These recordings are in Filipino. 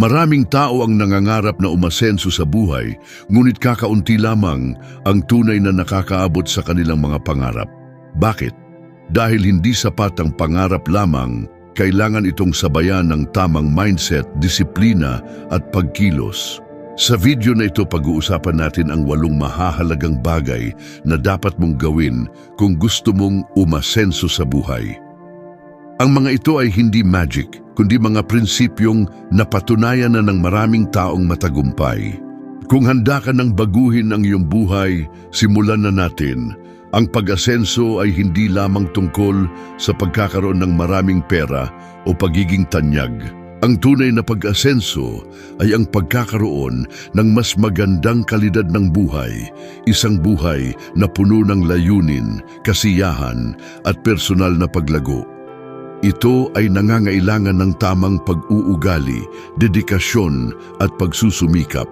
Maraming tao ang nangangarap na umasenso sa buhay, ngunit kakaunti lamang ang tunay na nakakaabot sa kanilang mga pangarap. Bakit? Dahil hindi sapat ang pangarap lamang, kailangan itong sabayan ng tamang mindset, disiplina at pagkilos. Sa video na ito pag-uusapan natin ang walong mahahalagang bagay na dapat mong gawin kung gusto mong umasenso sa buhay. Ang mga ito ay hindi magic, kundi mga prinsipyong napatunayan na ng maraming taong matagumpay. Kung handa ka ng baguhin ang iyong buhay, simulan na natin. Ang pag-asenso ay hindi lamang tungkol sa pagkakaroon ng maraming pera o pagiging tanyag. Ang tunay na pag-asenso ay ang pagkakaroon ng mas magandang kalidad ng buhay, isang buhay na puno ng layunin, kasiyahan at personal na paglago. Ito ay nangangailangan ng tamang pag-uugali, dedikasyon at pagsusumikap.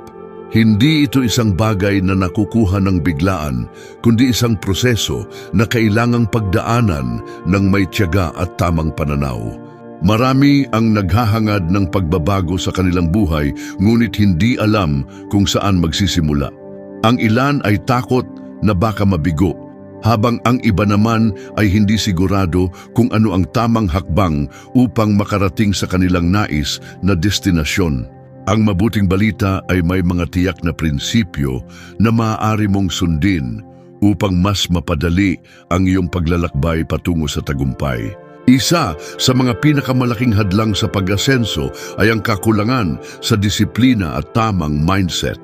Hindi ito isang bagay na nakukuha ng biglaan, kundi isang proseso na kailangang pagdaanan ng may tiyaga at tamang pananaw. Marami ang naghahangad ng pagbabago sa kanilang buhay ngunit hindi alam kung saan magsisimula. Ang ilan ay takot na baka mabigo, habang ang iba naman ay hindi sigurado kung ano ang tamang hakbang upang makarating sa kanilang nais na destinasyon. Ang mabuting balita ay may mga tiyak na prinsipyo na maaari mong sundin upang mas mapadali ang iyong paglalakbay patungo sa tagumpay. Isa sa mga pinakamalaking hadlang sa pag-asenso ay ang kakulangan sa disiplina at tamang mindset.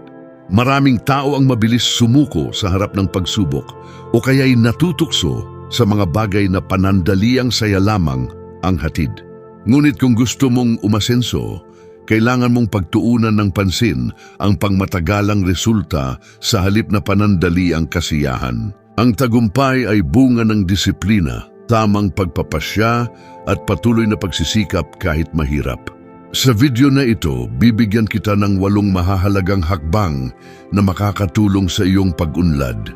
Maraming tao ang mabilis sumuko sa harap ng pagsubok o kaya'y natutukso sa mga bagay na panandaliang saya lamang ang hatid. Ngunit kung gusto mong umasenso, kailangan mong pagtuunan ng pansin ang pangmatagalang resulta sa halip na panandali ang kasiyahan. Ang tagumpay ay bunga ng disiplina, tamang pagpapasya at patuloy na pagsisikap kahit mahirap. Sa video na ito, bibigyan kita ng walong mahahalagang hakbang na makakatulong sa iyong pag-unlad.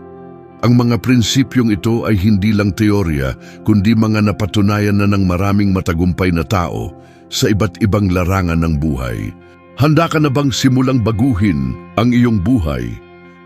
Ang mga prinsipyong ito ay hindi lang teorya, kundi mga napatunayan na ng maraming matagumpay na tao sa iba't ibang larangan ng buhay. Handa ka na bang simulang baguhin ang iyong buhay?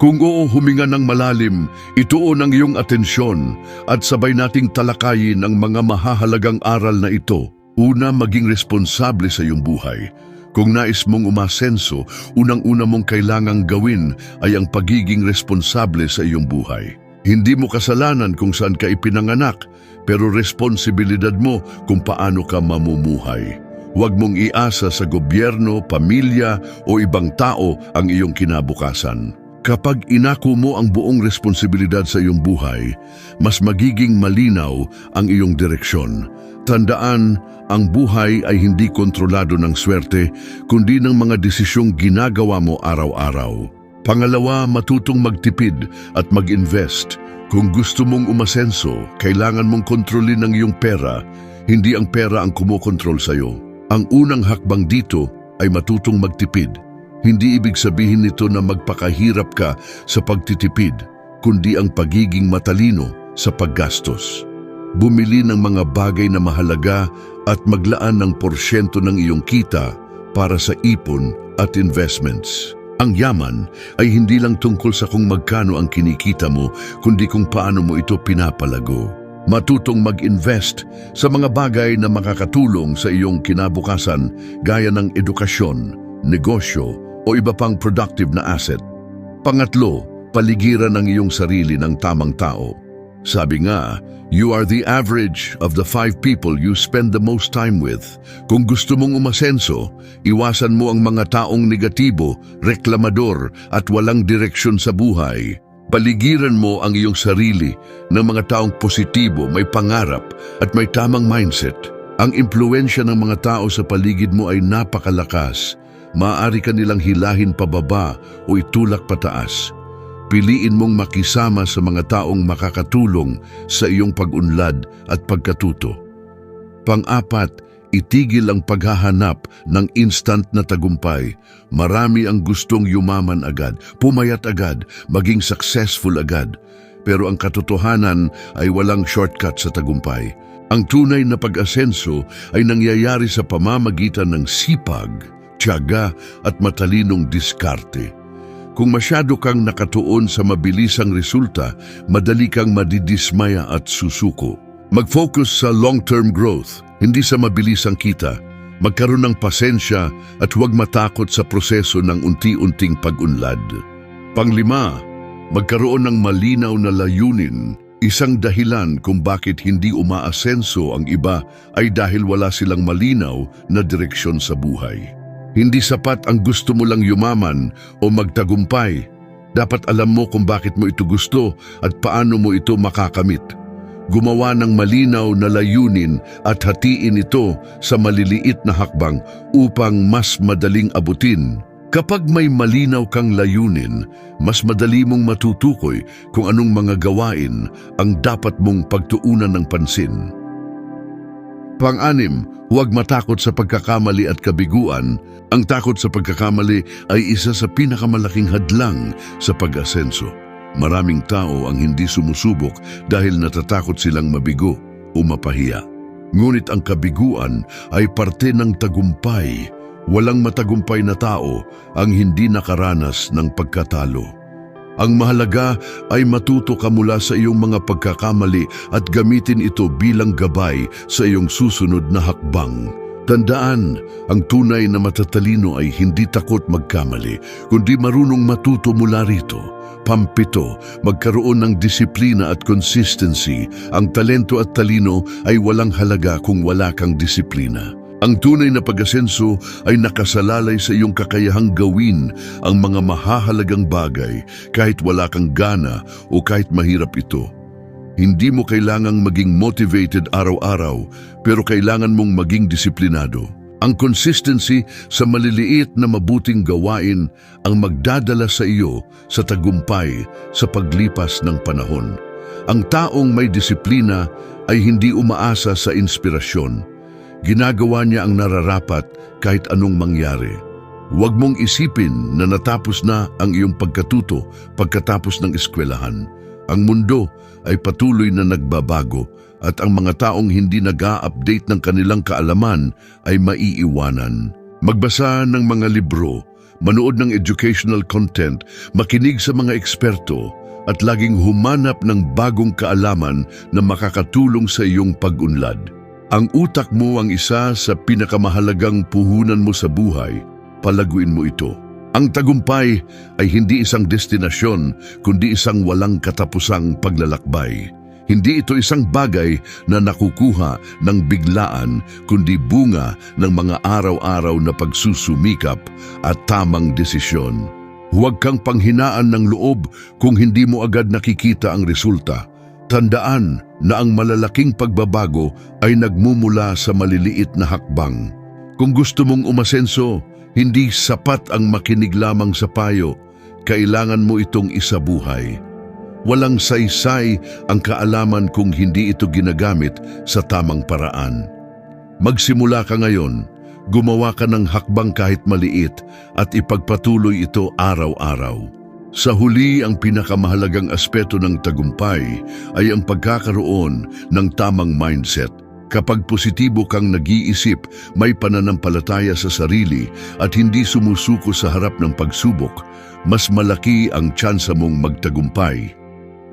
Kung oo, huminga ng malalim, ituon ang iyong atensyon at sabay nating talakayin ang mga mahahalagang aral na ito. Una, maging responsable sa iyong buhay. Kung nais mong umasenso, unang-una mong kailangang gawin ay ang pagiging responsable sa iyong buhay. Hindi mo kasalanan kung saan ka ipinanganak, pero responsibilidad mo kung paano ka mamumuhay. Huwag mong iasa sa gobyerno, pamilya o ibang tao ang iyong kinabukasan. Kapag inako mo ang buong responsibilidad sa iyong buhay, mas magiging malinaw ang iyong direksyon. Tandaan, ang buhay ay hindi kontrolado ng swerte, kundi ng mga desisyong ginagawa mo araw-araw. Pangalawa, matutong magtipid at mag-invest. Kung gusto mong umasenso, kailangan mong kontrolin ang iyong pera, hindi ang pera ang kumokontrol sa iyo. Ang unang hakbang dito ay matutong magtipid. Hindi ibig sabihin nito na magpakahirap ka sa pagtitipid, kundi ang pagiging matalino sa paggastos. Bumili ng mga bagay na mahalaga at maglaan ng porsyento ng iyong kita para sa ipon at investments. Ang yaman ay hindi lang tungkol sa kung magkano ang kinikita mo, kundi kung paano mo ito pinapalago. Matutong mag-invest sa mga bagay na makakatulong sa iyong kinabukasan gaya ng edukasyon, negosyo o iba pang productive na asset. Pangatlo, paligiran ang iyong sarili ng tamang tao. Sabi nga, you are the average of the five people you spend the most time with. Kung gusto mong umasenso, iwasan mo ang mga taong negatibo, reklamador at walang direksyon sa buhay. Paligiran mo ang iyong sarili ng mga taong positibo, may pangarap at may tamang mindset. Ang impluensya ng mga tao sa paligid mo ay napakalakas. Maaari ka nilang hilahin pababa o itulak pataas piliin mong makisama sa mga taong makakatulong sa iyong pag-unlad at pagkatuto. Pang-apat, itigil ang paghahanap ng instant na tagumpay. Marami ang gustong yumaman agad, pumayat agad, maging successful agad. Pero ang katotohanan ay walang shortcut sa tagumpay. Ang tunay na pag-asenso ay nangyayari sa pamamagitan ng sipag, tiyaga at matalinong diskarte. Kung masyado kang nakatuon sa mabilisang resulta, madali kang madidismaya at susuko. Mag-focus sa long-term growth, hindi sa mabilisang kita. Magkaroon ng pasensya at huwag matakot sa proseso ng unti-unting pag-unlad. Panglima, magkaroon ng malinaw na layunin. Isang dahilan kung bakit hindi umaasenso ang iba ay dahil wala silang malinaw na direksyon sa buhay. Hindi sapat ang gusto mo lang yumaman o magtagumpay. Dapat alam mo kung bakit mo ito gusto at paano mo ito makakamit. Gumawa ng malinaw na layunin at hatiin ito sa maliliit na hakbang upang mas madaling abutin. Kapag may malinaw kang layunin, mas madali mong matutukoy kung anong mga gawain ang dapat mong pagtuunan ng pansin. Pang-anim, huwag matakot sa pagkakamali at kabiguan. Ang takot sa pagkakamali ay isa sa pinakamalaking hadlang sa pag-asenso. Maraming tao ang hindi sumusubok dahil natatakot silang mabigo o mapahiya. Ngunit ang kabiguan ay parte ng tagumpay. Walang matagumpay na tao ang hindi nakaranas ng pagkatalo. Ang mahalaga ay matuto ka mula sa iyong mga pagkakamali at gamitin ito bilang gabay sa iyong susunod na hakbang. Tandaan, ang tunay na matatalino ay hindi takot magkamali, kundi marunong matuto mula rito. Pampito, magkaroon ng disiplina at consistency. Ang talento at talino ay walang halaga kung wala kang disiplina. Ang tunay na pag-asenso ay nakasalalay sa iyong kakayahang gawin ang mga mahahalagang bagay kahit wala kang gana o kahit mahirap ito. Hindi mo kailangang maging motivated araw-araw pero kailangan mong maging disiplinado. Ang consistency sa maliliit na mabuting gawain ang magdadala sa iyo sa tagumpay sa paglipas ng panahon. Ang taong may disiplina ay hindi umaasa sa inspirasyon. Ginagawa niya ang nararapat kahit anong mangyari. Huwag mong isipin na natapos na ang iyong pagkatuto pagkatapos ng eskwelahan. Ang mundo ay patuloy na nagbabago at ang mga taong hindi nag-a-update ng kanilang kaalaman ay maiiwanan. Magbasa ng mga libro, manood ng educational content, makinig sa mga eksperto, at laging humanap ng bagong kaalaman na makakatulong sa iyong pag-unlad. Ang utak mo ang isa sa pinakamahalagang puhunan mo sa buhay, palaguin mo ito. Ang tagumpay ay hindi isang destinasyon, kundi isang walang katapusang paglalakbay. Hindi ito isang bagay na nakukuha ng biglaan, kundi bunga ng mga araw-araw na pagsusumikap at tamang desisyon. Huwag kang panghinaan ng loob kung hindi mo agad nakikita ang resulta. Tandaan na ang malalaking pagbabago ay nagmumula sa maliliit na hakbang. Kung gusto mong umasenso, hindi sapat ang makinig lamang sa payo. Kailangan mo itong isabuhay. Walang saysay ang kaalaman kung hindi ito ginagamit sa tamang paraan. Magsimula ka ngayon, gumawa ka ng hakbang kahit maliit at ipagpatuloy ito araw-araw. Sa huli, ang pinakamahalagang aspeto ng tagumpay ay ang pagkakaroon ng tamang mindset. Kapag positibo kang nag-iisip, may pananampalataya sa sarili at hindi sumusuko sa harap ng pagsubok, mas malaki ang tsansa mong magtagumpay.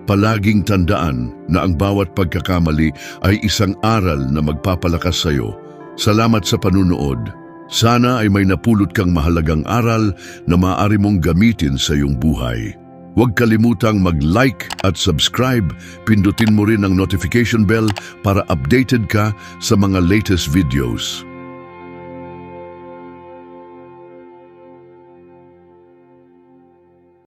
Palaging tandaan na ang bawat pagkakamali ay isang aral na magpapalakas sa iyo. Salamat sa panunood. Sana ay may napulot kang mahalagang aral na maaari mong gamitin sa iyong buhay. Huwag kalimutang mag-like at subscribe. Pindutin mo rin ang notification bell para updated ka sa mga latest videos.